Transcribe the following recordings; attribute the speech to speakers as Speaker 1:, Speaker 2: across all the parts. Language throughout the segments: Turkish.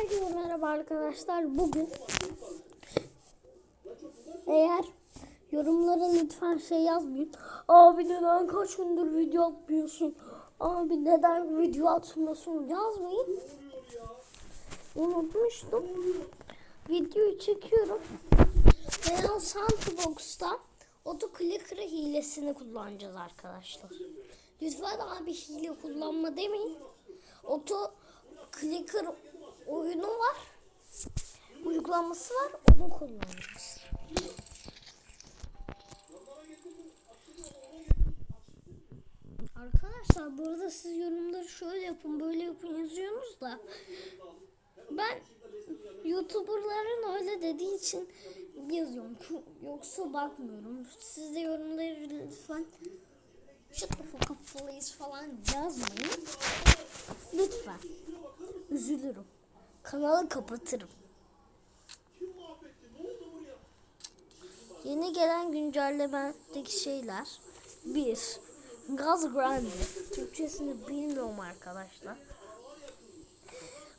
Speaker 1: Herkese merhaba arkadaşlar. Bugün eğer yorumlara lütfen şey yazmayın. Abi neden kaç gündür video atmıyorsun? Abi neden video atmıyorsun? Yazmayın. Unutmuştum. Videoyu çekiyorum. Veya Sandbox'ta Auto Clicker hilesini kullanacağız arkadaşlar. Lütfen abi hile kullanma demeyin. Auto Clicker oyunu var. Uygulaması var. Onu kullanacağız. Arkadaşlar bu arada siz yorumları şöyle yapın böyle yapın yazıyorsunuz da ben YouTuber'ların öyle dediği için yazıyorum. Yoksa bakmıyorum. Siz de yorumları lütfen shut the fuck up falan yazmayın. Lütfen. Üzülürüm. Kanalı kapatırım. Yeni gelen güncellemedeki şeyler. Bir. Gaz Grande. Türkçesini bilmiyorum arkadaşlar.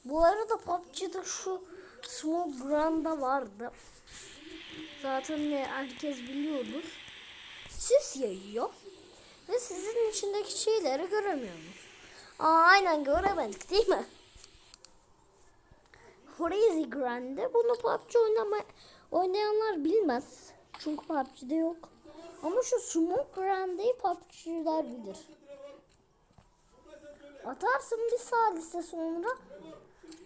Speaker 1: Bu arada PUBG'de şu Smoke Granda vardı. Zaten ne herkes biliyordur. Sis yayıyor. Ve sizin içindeki şeyleri göremiyorsunuz. Aa, aynen göremedik değil mi? Crazy Grande. Bunu PUBG oynama, oynayanlar bilmez. Çünkü PUBG'de yok. Ama şu Smoke Grande'yi PUBG'ler bilir. Atarsın bir salise sonra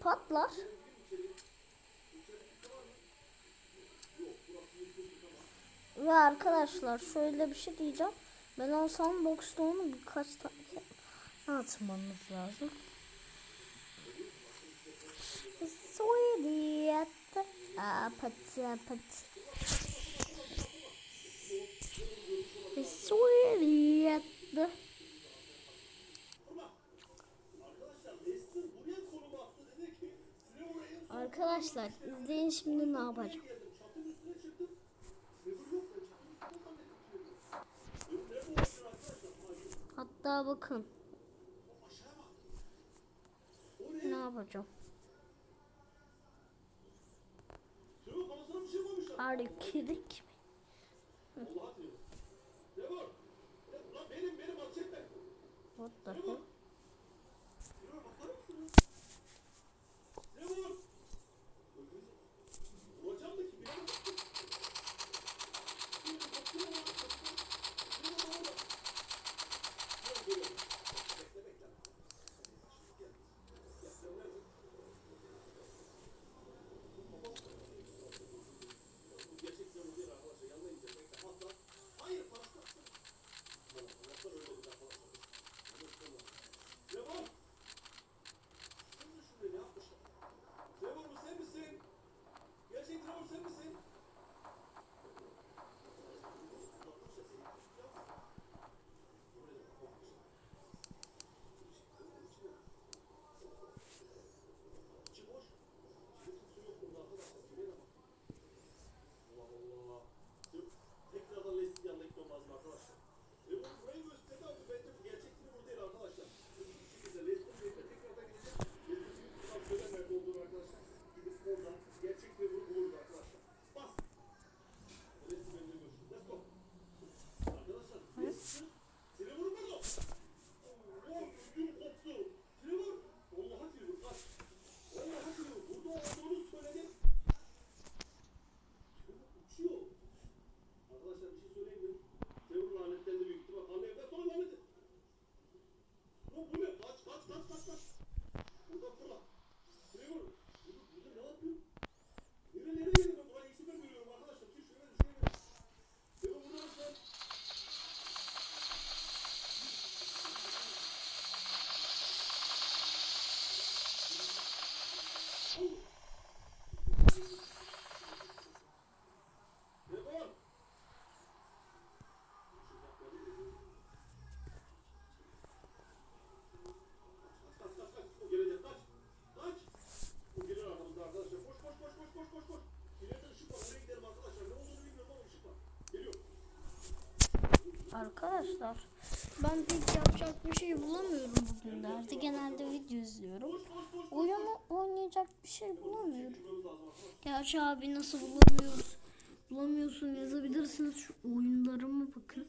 Speaker 1: patlar. Ve arkadaşlar şöyle bir şey diyeceğim. Ben olsam boxta onu birkaç tane atmanız lazım. Sweetie pati pati. Sweetie Arkadaşlar izleyin şimdi ne yapacağım. Hatta bakın. Ne yapacağım? You kidding me? What the hell? Arkadaşlar
Speaker 2: ben pek yapacak bir şey bulamıyorum bugünlerde. Genelde video izliyorum. Oyunu oynayacak bir şey bulamıyorum. Gerçi abi nasıl bulamıyoruz? Bulamıyorsun yazabilirsiniz. Şu oyunlarıma bakın.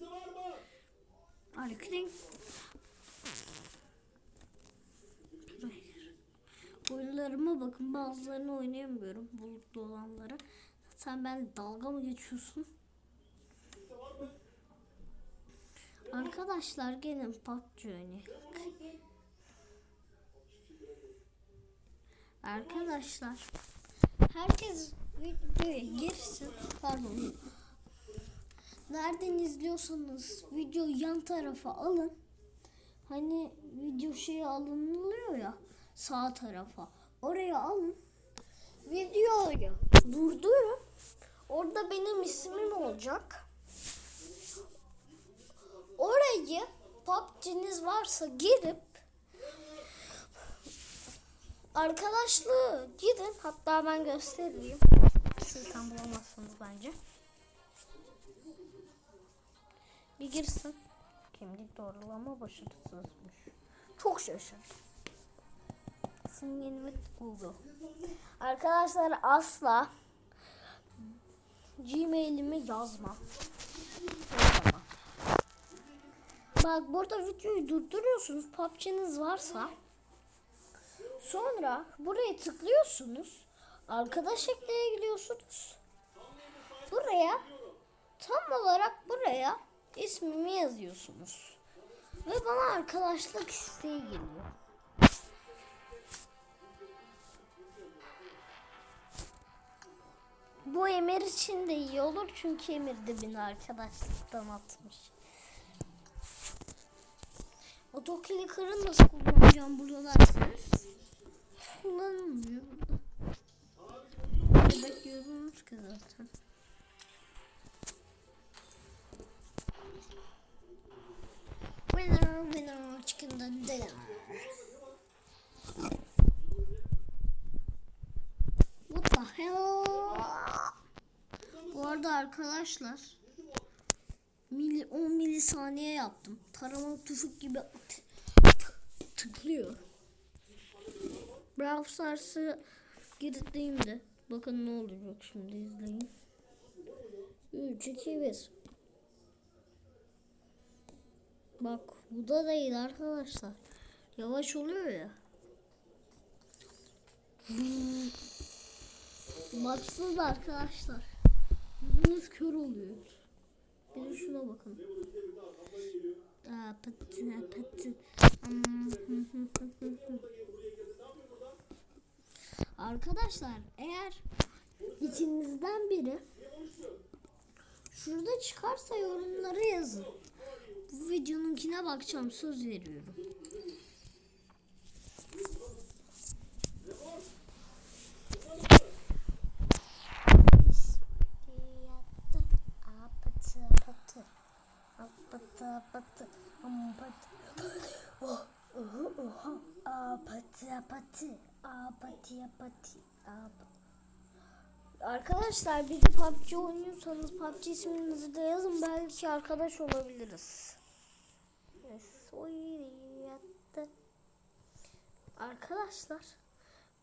Speaker 2: Harikayım. Oyunlarıma bakın. Bazılarını oynayamıyorum. Bulutlu olanları. Sen ben dalga mı geçiyorsun? Arkadaşlar gelin PUBG oynayalım. Arkadaşlar herkes videoya girsin. Pardon. Nereden izliyorsanız videoyu yan tarafa alın. Hani video şeyi alınılıyor ya sağ tarafa. Oraya alın. Videoyu durdurun. Orada benim ismim olacak. Orayı PUBG'niz varsa girip arkadaşlığı gidin. Hatta ben göstereyim. Siz tam bulamazsınız bence. Bir girsin. Kimlik doğrulama başarısızmış. Çok şaşırdım. İsim yenimi buldu. Arkadaşlar asla Gmail'imi yazmam. Bak burada videoyu durduruyorsunuz. PUBG'niz varsa sonra buraya tıklıyorsunuz. Arkadaş ekleye gidiyorsunuz. Buraya tam olarak buraya ismimi yazıyorsunuz. Ve bana arkadaşlık isteği geliyor. Bu Emir için de iyi olur çünkü Emir de beni arkadaşlıktan atmış. Otokliker'ı nasıl kullanacağım burada derseniz kullanılmıyor burada. Bekliyorsunuz ki zaten. Winner, winner, chicken dinner. What the hell? Bu arada arkadaşlar mili, 10 milisaniye yaptım. Taramalı tüfek gibi tıklıyor. Brawl Stars'ı girdiğimde bakın ne olacak şimdi izleyin. 3 2 1 Bak bu da değil arkadaşlar. Yavaş oluyor ya. Baksana arkadaşlar. Yüzünüz kör oluyor. Bir şuna bakın. Pıtı pıtı. Hmm. Arkadaşlar eğer içinizden biri şurada çıkarsa yorumlara yazın. Bu videonunkine bakacağım söz veriyorum. Apatı apatı, ampatı. Oh, oh, oh, apatı apatı, apatı apatı, apatı. Arkadaşlar bir de PUBG oynuyorsanız PUBG isminizi de yazın belki arkadaş olabiliriz. Arkadaşlar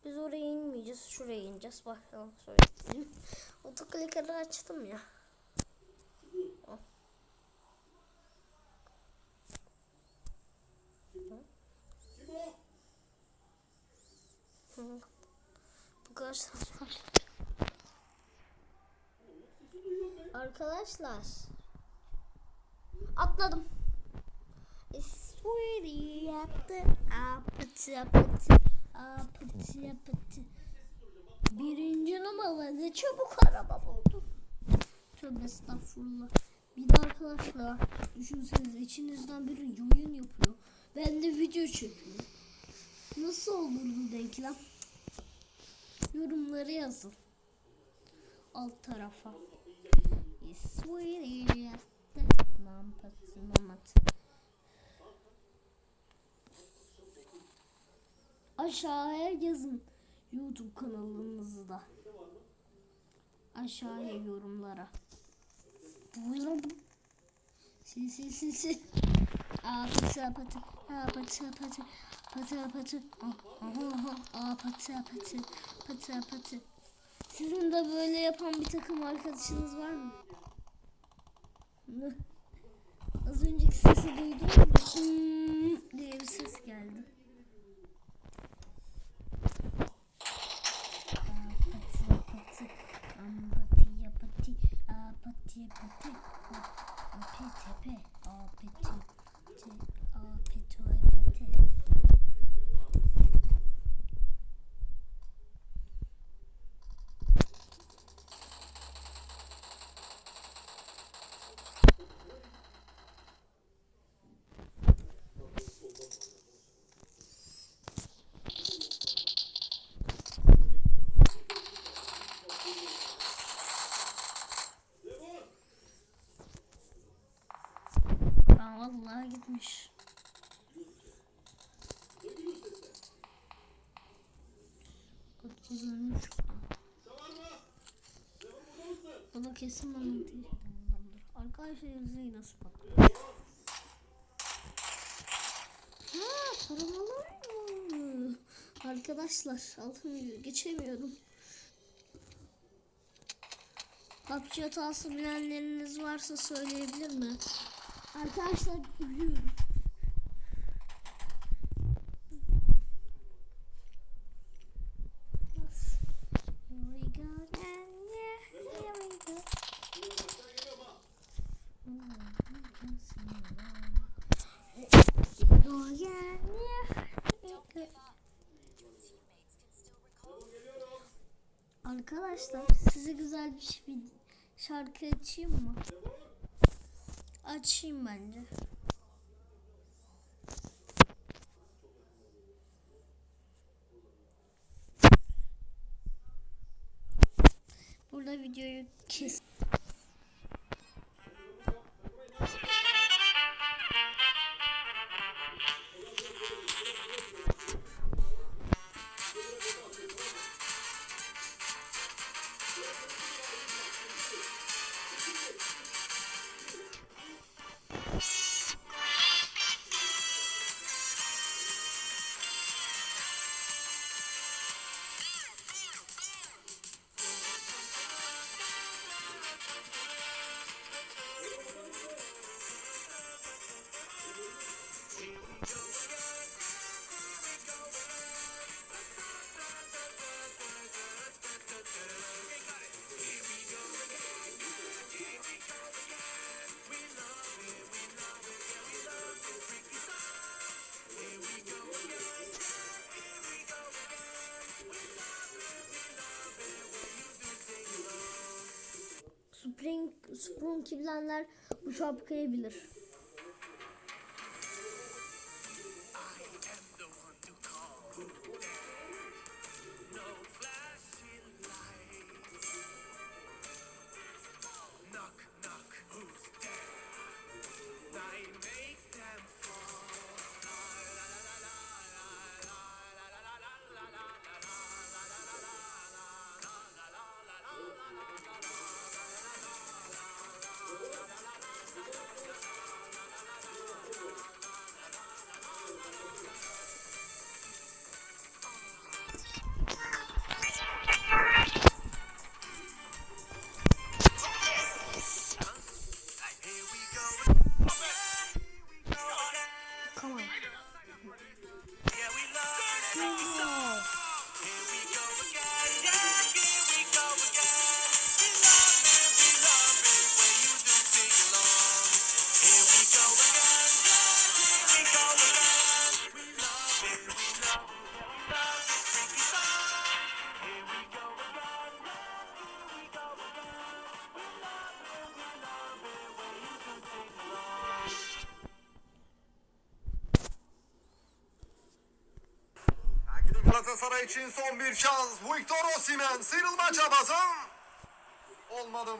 Speaker 2: biz oraya inmeyeceğiz şuraya ineceğiz bakalım söyleyeyim. Otokliker'i açtım ya. O. Hı. Bu kadar saçma. Arkadaşlar. Atladım. Sweetie yaptı. Apıtı apıtı. Apıtı apıtı. Birinci numara ne çabuk araba buldu. Tövbe estağfurullah. Bir de arkadaşlar düşünsenize içinizden biri yayın yapıyor. Ben de video çekiyorum. Nasıl olurdu denklem? Yorumları yazın. Alt tarafa. Aşağıya yazın YouTube kanalınızı da. Aşağıya yorumlara. Sil sil sil sil. Aa patı patı. Aa patı patı. Patı patı. Aa, patı patı. Patı patı. Sizin de böyle yapan bir takım arkadaşınız var mı? Az önceki sesi duydun mu? Hmm diye bir ses geldi. Ampati apati apati apati api tepe apeti vallahi gitmiş. Kurt kızarmış. Bu da kesin bana adamdır. Arkadaşlar yüzüğü nasıl bak? Ha taramalar mı? Arkadaşlar altını geçemiyorum. PUBG hatası bilenleriniz varsa söyleyebilir mi? Arkadaşlar ölüyorum. Arkadaşlar size güzel bir şey, şarkı açayım mı? Açayım bence. Burada videoyu kes. Sprung bilenler bu şapkayı bilir.
Speaker 1: Galatasaray için son bir şans. Victor Osimhen sıyrılma çabası. Olmadım.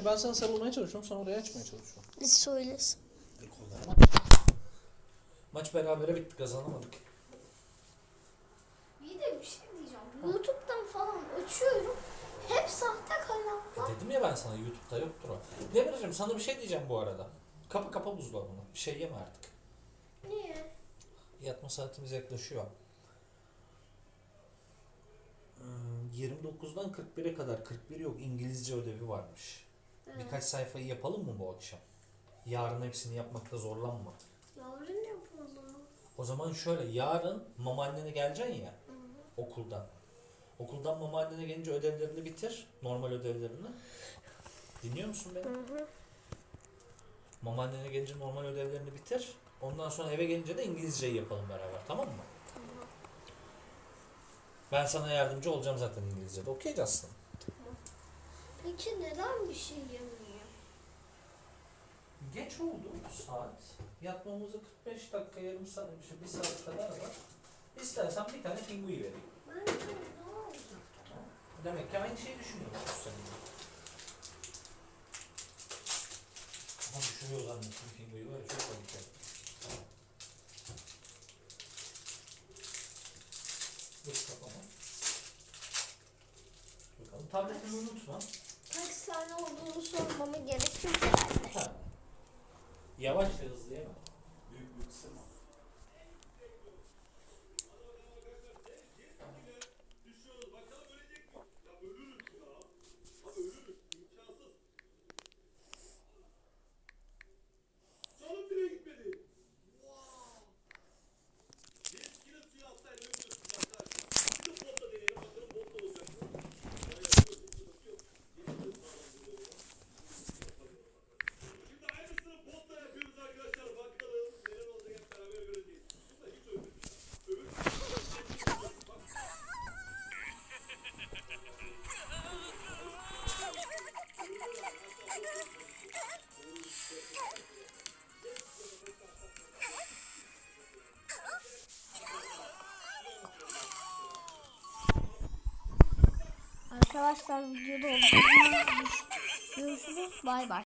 Speaker 3: Oraya? Ben sana sarılmaya çalışıyorum, sen oraya açmaya çalışıyorsun.
Speaker 2: bir söylesin.
Speaker 3: Maç berabere bitti, kazanamadık.
Speaker 2: Bir de bir şey diyeceğim. YouTube'dan falan açıyorum. Hep sahte kaynaklar.
Speaker 3: Dedim ya ben sana YouTube'da yoktur o. Demirciğim sana bir şey diyeceğim bu arada. Kapa kapa buzdolabını. Bir şey yeme artık.
Speaker 2: Niye?
Speaker 3: Yatma saatimiz yaklaşıyor. Hmm, 29'dan 41'e kadar 41 yok İngilizce ödevi varmış. Birkaç sayfayı yapalım mı bu akşam? Yarın hepsini yapmakta zorlanma.
Speaker 2: Yarın yapalım.
Speaker 1: O zaman şöyle yarın mama annene geleceksin ya okuldan. Okuldan mama annene gelince ödevlerini bitir. Normal ödevlerini. Dinliyor musun beni? Mama annene gelince normal ödevlerini bitir. Ondan sonra eve gelince de İngilizceyi yapalım beraber tamam mı? Ben sana yardımcı olacağım zaten İngilizce'de. Okey Justin.
Speaker 2: Peki neden bir şey yemiyor?
Speaker 1: Geç oldu saat. Yatmamıza 45 dakika yarım saat, işte bir saat kadar var. İstersen bir tane pingui vereyim.
Speaker 2: Ben de ne olacak?
Speaker 1: Demek ki aynı şeyi düşünüyoruz seninle. Ama düşünüyor zannettim pingui var ya çok kaliteli. Dur kafama. Bakalım tabletini unutma.
Speaker 2: Tane olduğunu sormama gerek yok herhalde.
Speaker 1: Ha. Yavaş hızlı yeme.
Speaker 2: Arkadaşlar videoda olduğunuz görüşürüz. Bay bay.